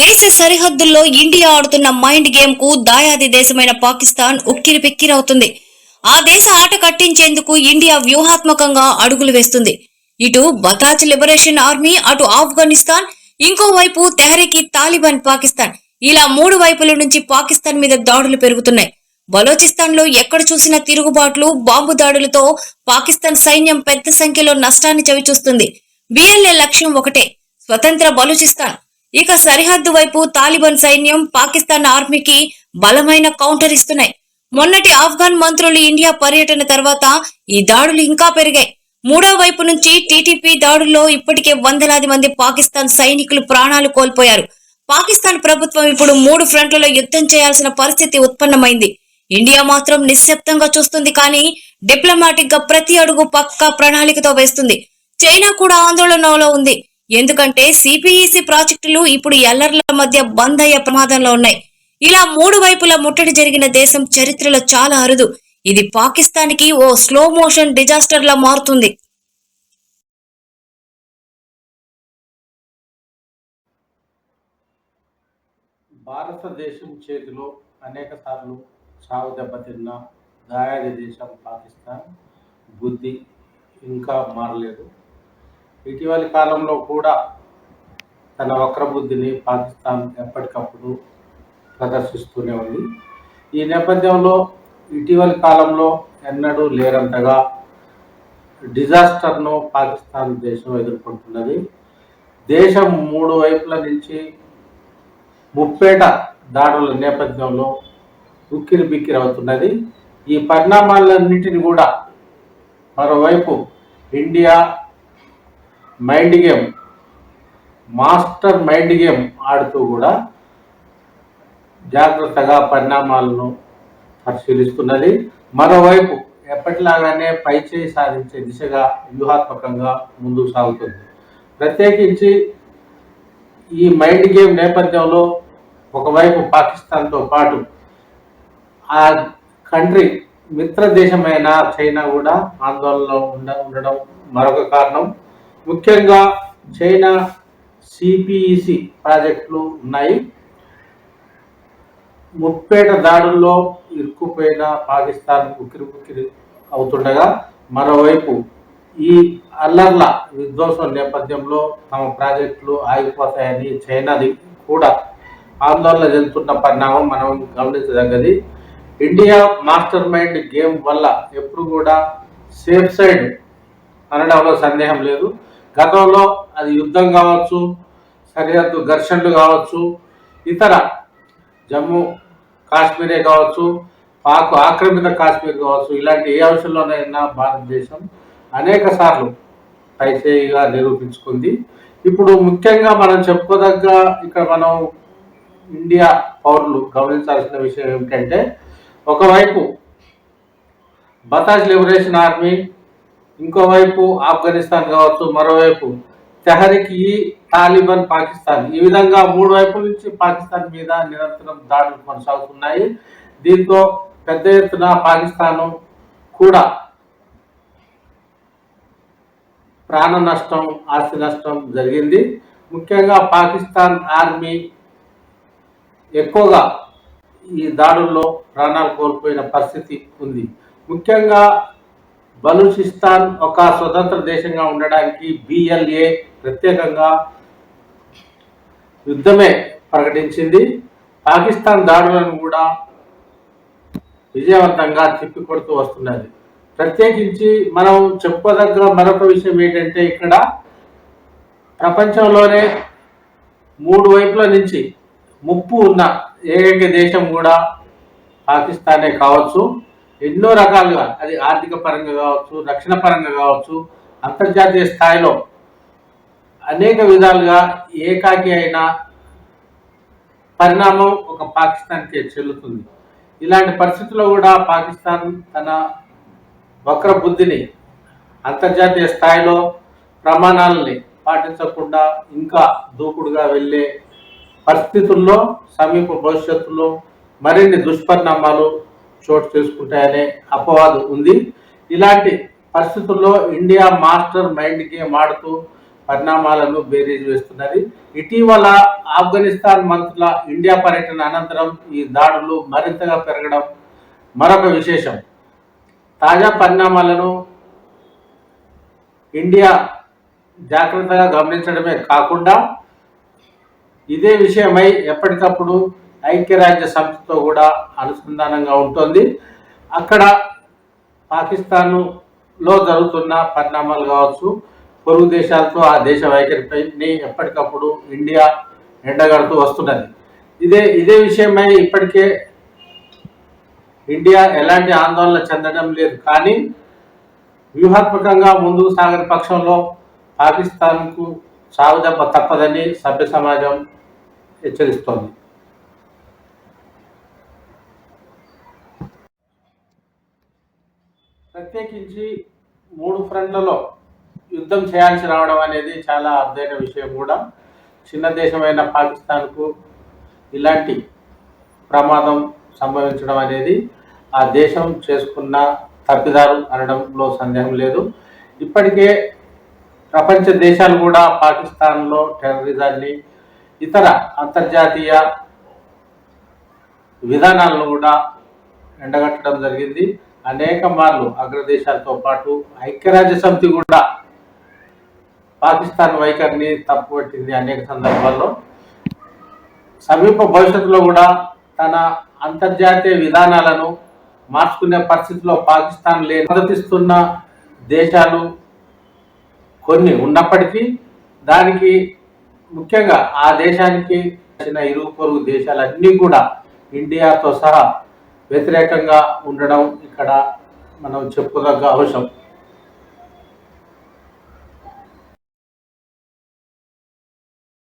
దేశ సరిహద్దుల్లో ఇండియా ఆడుతున్న మైండ్ గేమ్కు దాయాది దేశమైన పాకిస్తాన్ ఉక్కిరి బిక్కిరవుతుంది ఆ దేశ ఆట కట్టించేందుకు ఇండియా వ్యూహాత్మకంగా అడుగులు వేస్తుంది. ఇటు బతాజ్ లిబరేషన్ ఆర్మీ అటు ఆఫ్ఘనిస్తాన్ ఇంకోవైపు తెహరీకి తాలిబాన్ పాకిస్తాన్. ఇలా మూడు వైపుల నుంచి పాకిస్తాన్ మీద దాడులు పెరుగుతున్నాయి. బలోచిస్తాన్లో ఎక్కడ చూసినా తిరుగుబాట్లు బాంబు దాడులతో పాకిస్తాన్ సైన్యం పెద్ద సంఖ్యలో నష్టాన్ని చవిచూస్తుంది. బిఎల్ఏ లక్ష్యం ఒకటే స్వతంత్ర బలూచిస్తాన్. ఇక సరిహద్దు వైపు తాలిబాన్ సైన్యం పాకిస్తాన్ ఆర్మీకి బలమైన కౌంటర్ ఇస్తున్నాయి. మొన్నటి ఆఫ్ఘన్ మంత్రులు ఇండియా పర్యటన తర్వాత ఈ దాడులు ఇంకా పెరిగాయి. మూడో వైపు నుంచి టీటీపీ దాడుల్లో ఇప్పటికే వందలాది మంది పాకిస్తాన్ సైనికులు ప్రాణాలు కోల్పోయారు. పాకిస్తాన్ ప్రభుత్వం ఇప్పుడు మూడు ఫ్రంట్లలో యుద్ధం చేయాల్సిన పరిస్థితి ఉత్పన్నమైంది. ఇండియా మాత్రం నిశ్శబ్దంగా చూస్తుంది కానీ డిప్లొమాటిక్గా ప్రతి అడుగు పక్కా ప్రణాళికతో వేస్తుంది. చైనా కూడా ఆందోళనలో ఉంది. ఎందుకంటే సిపిఈసి ప్రాజెక్టులు ఇప్పుడు ఎల్లర్ల మధ్య బంద్ అయ్యే ప్రమాదంలో ఉన్నాయి. ఇలా మూడు వైపులా ముట్టడి జరిగిన దేశం చరిత్రలో చాలా అరుదు. ఇది పాకిస్తాన్కి ఓ స్లో మోషన్ డిజాస్టర్ లా మారుతుంది. భారతదేశం చేతిలో అనేక సార్లు చావు దెబ్బతిన్న దాయాది దేశం పాకిస్తాన్. బుద్ధి ఇంకా మారలేదు. ఇటీవలి కాలంలో కూడా తన వక్రబుద్ధిని పాకిస్తాన్ ఎప్పటికప్పుడు ప్రదర్శిస్తూనే ఉంది. ఈ నేపథ్యంలో ఇటీవలి కాలంలో ఎన్నడూ లేరంతగా డిజాస్టర్ను పాకిస్తాన్ దేశం ఎదుర్కొంటున్నది. దేశం మూడు వైపుల నుంచి ముప్పేట దాడుల నేపథ్యంలో ఉక్కిరి బిక్కిరి అవుతున్నది. ఈ పరిణామాలన్నింటిని కూడా మరోవైపు India mind game master mind game ఆడుతూ కూడా జాగ్రత్తగా పరిణామాలను పరిశీలిస్తున్నది. మరోవైపు ఎప్పటిలాగానే పైచేయి సాధించే దిశగా వ్యూహాత్మకంగా ముందుకు సాగుతుంది. ప్రత్యేకించి ఈ మైండ్ గేమ్ నేపథ్యంలో ఒకవైపు పాకిస్తాన్తో పాటు ఆ కంట్రీ మిత్ర దేశమైన చైనా కూడా ఆందోళనలో ఉండ ఉండడం మరొక కారణం. ముఖ్యంగా చైనా సిపిఈసి ప్రాజెక్టులు ఉన్నాయి. ముప్పేట దాడుల్లో ఇరుక్కుపోయిన పాకిస్తాన్ ఉక్కిరి ఉక్కిరి అవుతుండగా మరోవైపు ఈ అల్లర్ల విధ్వంసం నేపథ్యంలో తమ ప్రాజెక్టులు ఆగిపోతాయని చైనాది కూడా ఆందోళన చెందుతున్న పరిణామం మనం గమనించదగ్గది. ఇండియా మాస్టర్ మైండ్ గేమ్ వల్ల ఎప్పుడు కూడా సేఫ్ సైడ్ అనడంలో సందేహం లేదు. గతంలో అది యుద్ధం కావచ్చు సరిహద్దు ఘర్షణలు కావచ్చు ఇతర జమ్మూ కాశ్మీరే కావచ్చు పాక్ ఆక్రమిత కాశ్మీర్ కావచ్చు ఇలాంటి ఏ అంశంలోనైనా భారతదేశం అనేక సార్లు పైచేయిగా నిరూపించుకుంది. ఇప్పుడు ముఖ్యంగా మనం చెప్పుకోదగ్గ ఇక్కడ మనం ఇండియా పౌరులు గమనించాల్సిన విషయం ఏమిటంటే ఒకవైపు బతాజ్ లిబరేషన్ ఆర్మీ ఇంకోవైపు ఆఫ్ఘనిస్తాన్ కావచ్చు మరోవైపు తెహరిక్ ఈ తాలిబాన్ పాకిస్తాన్. ఈ విధంగా మూడు వైపుల నుంచి పాకిస్తాన్ మీద నిరంతరం దాడులు కొనసాగుతున్నాయి. దీంతో పెద్ద ఎత్తున పాకిస్తాన్ కూడా ప్రాణ నష్టం ఆస్తి నష్టం జరిగింది. ముఖ్యంగా పాకిస్తాన్ ఆర్మీ ఎక్కువగా ఈ దాడుల్లో ప్రాణాలు కోల్పోయిన పరిస్థితి ఉంది. ముఖ్యంగా బలూచిస్తాన్ ఒక స్వతంత్ర దేశంగా ఉండడానికి బిఎల్ఏ ప్రత్యేకంగా యుద్ధమే ప్రకటించింది. పాకిస్తాన్ దాడులను కూడా విజయవంతంగా తిప్పికొడుతూ వస్తున్నది. ప్రత్యేకించి మనం చెప్పుకోదగ్గ మరొక విషయం ఏంటంటే ఇక్కడ ప్రపంచంలోనే మూడు వైపుల నుంచి ముప్పు ఉన్న ఏకైక దేశం కూడా పాకిస్తానే కావచ్చు. ఎన్నో రకాలుగా అది ఆర్థిక పరంగా కావచ్చు రక్షణ పరంగా కావచ్చు అంతర్జాతీయ స్థాయిలో అనేక విధాలుగా ఏకాకి అయిన పరిణామం ఒక పాకిస్తాన్కి చెల్లుతుంది. ఇలాంటి పరిస్థితుల్లో కూడా పాకిస్తాన్ తన వక్ర బుద్ధిని అంతర్జాతీయ స్థాయిలో ప్రమాణాలని పాటించకుండా ఇంకా దూకుడుగా వెళ్ళే పరిస్థితుల్లో సమీప భవిష్యత్తులో మరిన్ని దుష్పరిణామాలు చోటు చేసుకుంటాయనే అపవాదు ఉంది. ఇలాంటి పరిస్థితుల్లో ఇండియా మాస్టర్ మైండ్ గేమ్ ఆడుతూ పరిణామాలను బేరీజ్ వేస్తున్నది. ఇటీవల ఆఫ్ఘనిస్తాన్ మంత్రుల ఇండియా పర్యటన అనంతరం ఈ దాడులు మరింతగా పెరగడం మరొక విశేషం. తాజా పరిణామాలను ఇండియా జాగ్రత్తగా గమనించడమే కాకుండా ఇదే విషయమై ఎప్పటికప్పుడు ఐక్యరాజ్య సంస్థతో కూడా అనుసంధానంగా ఉంటుంది. అక్కడ పాకిస్తాన్లో జరుగుతున్న పరిణామాలు కావచ్చు పొరుగు దేశాలతో ఆ దేశ వైఖరిపై ఎప్పటికప్పుడు ఇండియా ఎండగడుతూ వస్తున్నది. ఇదే ఇదే విషయమై ఇప్పటికే ఇండియా ఎలాంటి ఆందోళన చెందడం లేదు. కానీ వ్యూహాత్మకంగా ముందుకు సాగని పక్షంలో పాకిస్తాన్కు సాగుదెబ్బ తప్పదని సభ్య సమాజం హెచ్చరిస్తోంది. ప్రత్యేకించి మూడు ఫ్రంట్లలో యుద్ధం చేయాల్సి రావడం అనేది చాలా అర్థైన విషయం కూడా. చిన్న దేశమైన పాకిస్తాన్కు ఇలాంటి ప్రమాదం సంభవించడం అనేది ఆ దేశం చేసుకున్న తప్పిదారు అనడంలో సందేహం లేదు. ఇప్పటికే ప్రపంచ దేశాలు కూడా పాకిస్తాన్లో టెర్రరిజాన్ని ఇతర అంతర్జాతీయ విధానాలను కూడా ఎండగట్టడం జరిగింది. అనేక మార్లు అగ్రదేశాలతో పాటు ఐక్యరాజ్య సమితి కూడా పాకిస్తాన్ వైఖరిని తప్పుపట్టింది అనేక సందర్భాల్లో. సమీప భవిష్యత్తులో కూడా తన అంతర్జాతీయ విధానాలను మార్చుకునే పరిస్థితిలో పాకిస్తాన్ లేని మద్దతిస్తున్న దేశాలు కొన్ని ఉన్నప్పటికీ దానికి ముఖ్యంగా ఆ దేశానికి చిన్న ఇరుగు పొరుగు దేశాలన్నీ కూడా ఇండియాతో సహా వ్యతిరేకంగా ఉండడం ఇక్కడ మనం చెప్పుకోదగ్గ అవసరం